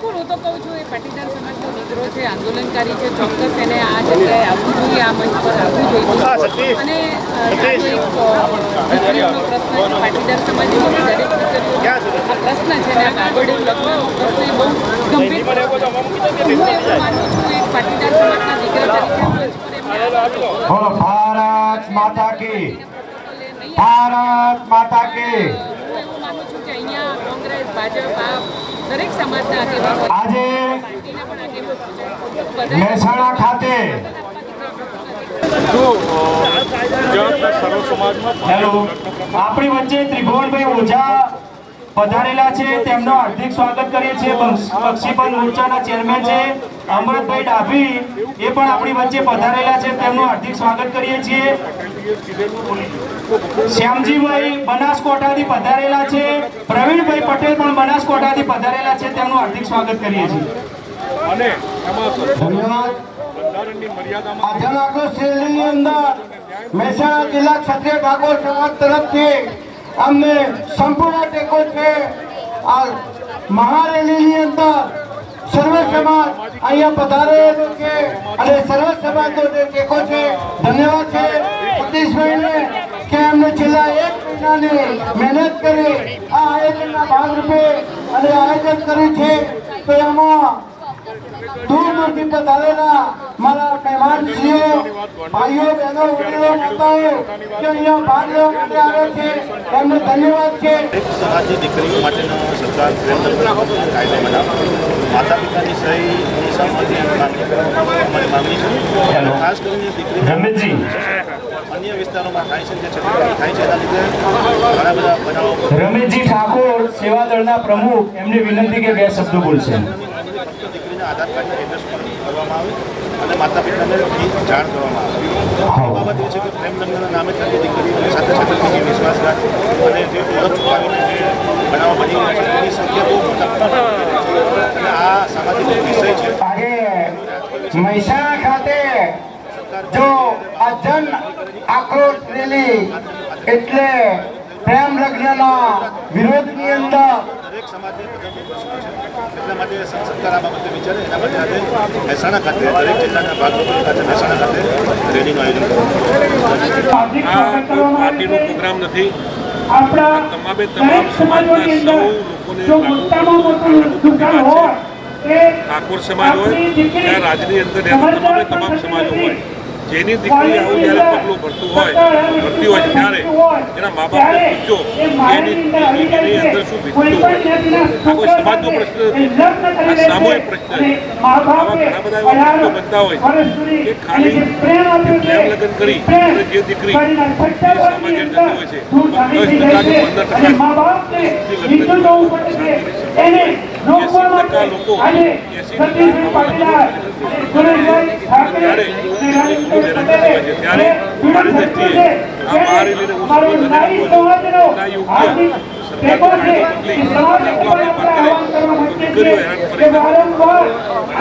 બિલકુલ હું તો કહું છું એ પાટીદાર સમાજનો દીકરો છે આંદોલનકારી છે ચોક્કસ એને આ જગ્યાએ આવવું જોઈએ આ મંચ પર આવવું જોઈએ. અને પ્રશ્ન પાટીદાર સમાજ દરેક આ પ્રશ્ન છે ને આ કાગળિયું લખવાનો પ્રશ્ન એ બહુ ગંભીર હું એવું માનું છું એક પાટીદાર સમાજના દીકરા તરીકે ભારત માતા કી. ભારત માતા કે. અહીંયા કોંગ્રેસ ભાજપ આ દરેક સમાજના આગેવાનો આજે મહેસાણા ખાતે જો ગુજરાતના સર્વ સમાજમાં? હેલો. આપણી વચ્ચે ત્રિભુવનભાઈ ઓઝા પધારેલા છે તેમનો હાર્દિક સ્વાગત કરીએ છીએ. બક્ષ- બક્ષીબંધ મોરચાના ચેરમેન છે અમૃતભાઈ ડાભી એ પણ આપણી વચ્ચે પધારેલા છે તેમનું હાર્દિક સ્વાગત કરીએ છીએ. શ્યામજીભાઈ બનાસકોટાથી પધારેલા છે. પ્રવીણભાઈ પટેલ પણ બનાસકોટાથી પધારેલા છે. તેમનું હાર્દિક સ્વાગત કરીએ છીએ. આજના અંદર મહેસાણા જિલ્લા ક્ષત્રિય ઠાકોર સમાજ તરફથી અમને સંપૂર્ણ ટેકો છે. આ મહારેલીની અંદર સર્વ સમાજ અહીંયા પધારેલો છે. અને સર્વ સમાજનો જે ટેકો છે. ધન્યવાદ છે. સતીશભાઈને કે એમને છેલ્લા એક મહિનાની મહેનત કરી આ આયોજનના ભાગરૂપે અને આયોજન કર્યું છે તો એમાં દૂર દૂરથી પધારેલા મારા મહેમાનશ્રીઓ, ભાઈઓ, બહેનો કે અહીંયા ભાગ લેવા માટે છે, એમને ધન્યવાદ છે. સરકાર માતા પિતાની કરવામાં અમારી માંગણી છે અને ખાસ કરીને દીકરી અન્ય વિસ્તારોમાં થાય છે જે થાય છે એના લીધે ઘણા બધા બનાવો રમેશજી ઠાકોર સેવાદળના પ્રમુખ એમની વિનંતી કે બે શબ્દો બોલશે. દીકરીને આધાર કાર્ડના એડ્રેસ પર કરવામાં આવે અને માતા પિતાને જાણ કરવામાં આવે. એ બાબત એ છે કે પ્રેમ લગ્નના નામે થતી દીકરીઓની સાથે સાથે વિશ્વાસઘાત અને જે ઓળખ જે બનાવો બની રહ્યા છે એની સંખ્યા બહુ મોટા અને આ સામાજિક વિષય છે આજે મહેસાણા ખાતે જો આ જન આક્રોશ રેલી એટલે પ્રેમ લગ્નના વિરોધની અંદર દરેક સમાજને બધાનો પ્રશ્ન છે એટલા માટે સરકાર આ બાબતે વિચારે એના માટે આજે મહેસાણા ખાતે દરેક જિલ્લાના ભાગરૂપે આજે મહેસાણા ખાતે રેલીનું આયોજન કરવામાં આવ્યું છે આ કોઈ પાર્ટીનો પ્રોગ્રામ નથી આપણા તમામે તમામ દરેક સમાજોની સમાજના અંદર સૌ જો લોકોને મોટામાં મોટું દુકાન હોય કે ઠાકોર સમાજ હોય ત્યાં રાજની અંદર તમામે તમામ સમાજો હોય જેની દીકરી આવું જ્યારે પગલું ભરતું હોય ભરતી હોય ત્યારે એના મા બાપને પૂછજો કે એની દીકરીની અંદર શું વીતતું હોય? આ કોઈ સમાજનો પ્રશ્ન નથી આ સામૂહિક પ્રશ્ન છે. આવા ઘણા બધા એવા પ્રશ્નો બનતા હોય કે ખાલી પ્રેમ લગ્ન કરી અને જે દીકરી સમાજ જતી હોય છે. દસ ટકા કે પંદર ટકા મા બાપને લોકો ઠાકરે ત્યારે ત્યારે મારી દ્રષ્ટિએ આ મારો. સમાજનો ના યોગ્ય ટેકો આહવાન કરવા માંગીએ દીકરીઓ હેરાન કે વારંવાર આ